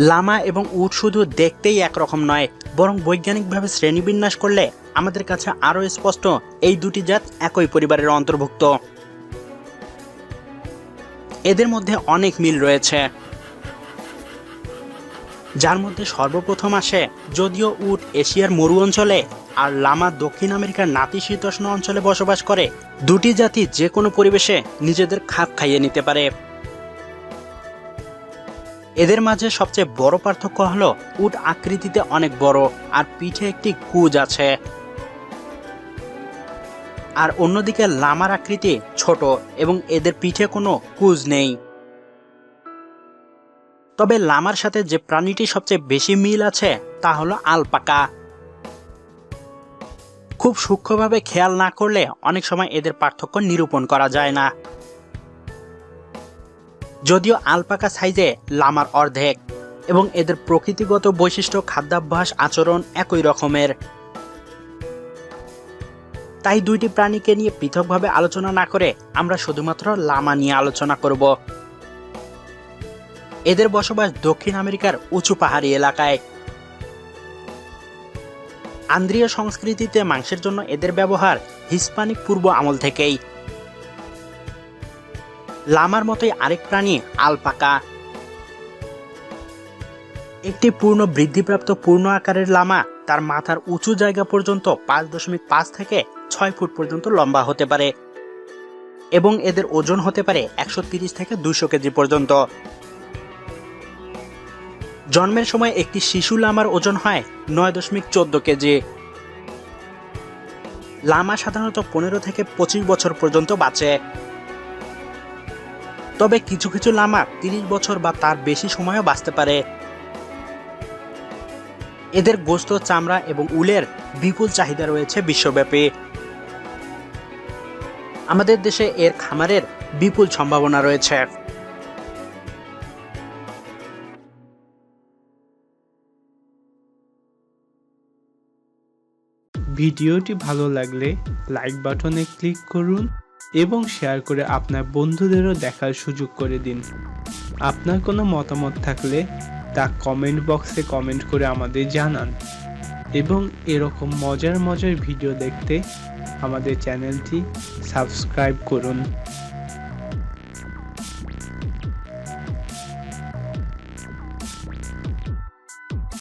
লামা এবং উট শুধু দেখতেই একরকম নয়, বরং বৈজ্ঞানিকভাবে শ্রেণীবিন্যাস করলে আমাদের কাছে আরও স্পষ্ট এই দুটি জাত একই পরিবারের অন্তর্ভুক্ত। এদের মধ্যে অনেক মিল রয়েছে। যার মধ্যে সর্বপ্রথম আসে যদিও উট এশিয়ার মরু অঞ্চলে আর লামা দক্ষিণ আমেরিকার নাতিশীতোষ্ণ অঞ্চলে বসবাস করে, দুটি জাতি যে কোনো পরিবেশে নিজেদের খাপ খাইয়ে নিতে পারে। এদের মাঝে সবচেয়ে বড় পার্থক্য হলো উট আকৃতিতে অনেক বড় আর পিঠে একটি কুজ আছে। আর অন্যদিকে লামার আকৃতি ছোট এবং এদের পিঠে কোনো কুজ নেই। তবে লামার সাথে যে প্রাণীটি সবচেয়ে বেশি মিল আছে তা হলো আলপাকা। খুব সূক্ষ্মভাবে খেয়াল না করলে অনেক সময় এদের পার্থক্য নিরূপণ করা যায় না। যদিও আলপাকা সাইজে লামার অর্ধেক, এবং এদের প্রকৃতিগত বৈশিষ্ট্য খাদ্যাভ্যাস আচরণ একই রকমের। তাই দুইটি প্রাণীকে নিয়ে পৃথকভাবে আলোচনা না করে আমরা শুধুমাত্র লামা নিয়ে আলোচনা করব। এদের বসবাস দক্ষিণ আমেরিকার উঁচু পাহাড়ি এলাকায়। আন্দ্রীয় সংস্কৃতিতে মাংসের জন্য এদের ব্যবহার হিস্পানিক পূর্ব আমল থেকেই। লামার মতোই আরেক প্রাণী, আলপাকা। একটি পূর্ণ বৃদ্ধিপ্রাপ্ত পূর্ণ আকারের লামা তার মাথার উঁচু জায়গা পর্যন্ত পাঁচ দশমিক পাঁচ থেকে ছয় ফুট পর্যন্ত লম্বা হতে পারে এবং এদের ওজন হতে পারে একশো তিরিশ থেকে দুশো কেজি পর্যন্ত। জন্মের সময় একটি শিশু লামার ওজন হয় নয় দশমিক চোদ্দ কেজি। লামা সাধারণত পনেরো থেকে পঁচিশ বছর পর্যন্ত বাঁচে। তবে কিছু কিছু লামা তিরিশ বছর বা তার বেশি সময়ও বাঁচতে পারে। এদের গোস্ত, চামড়া এবং উলের বিপুল চাহিদা রয়েছে বিশ্বব্যাপী। আমাদের দেশে এর খামারের বিপুল সম্ভাবনা রয়েছে। ভিডিওটি ভালো লাগলে লাইক বাটনে ক্লিক করুন। এবং শেয়ার করে আপনার বন্ধুদেরও দেখার সুযোগ করে দিন। আপনার কোনো মতামত থাকলে তা কমেন্ট বক্সে কমেন্ট করে আমাদের জানান। এবং এরকম মজার মজার ভিডিও দেখতে আমাদের চ্যানেলটি সাবস্ক্রাইব করুন।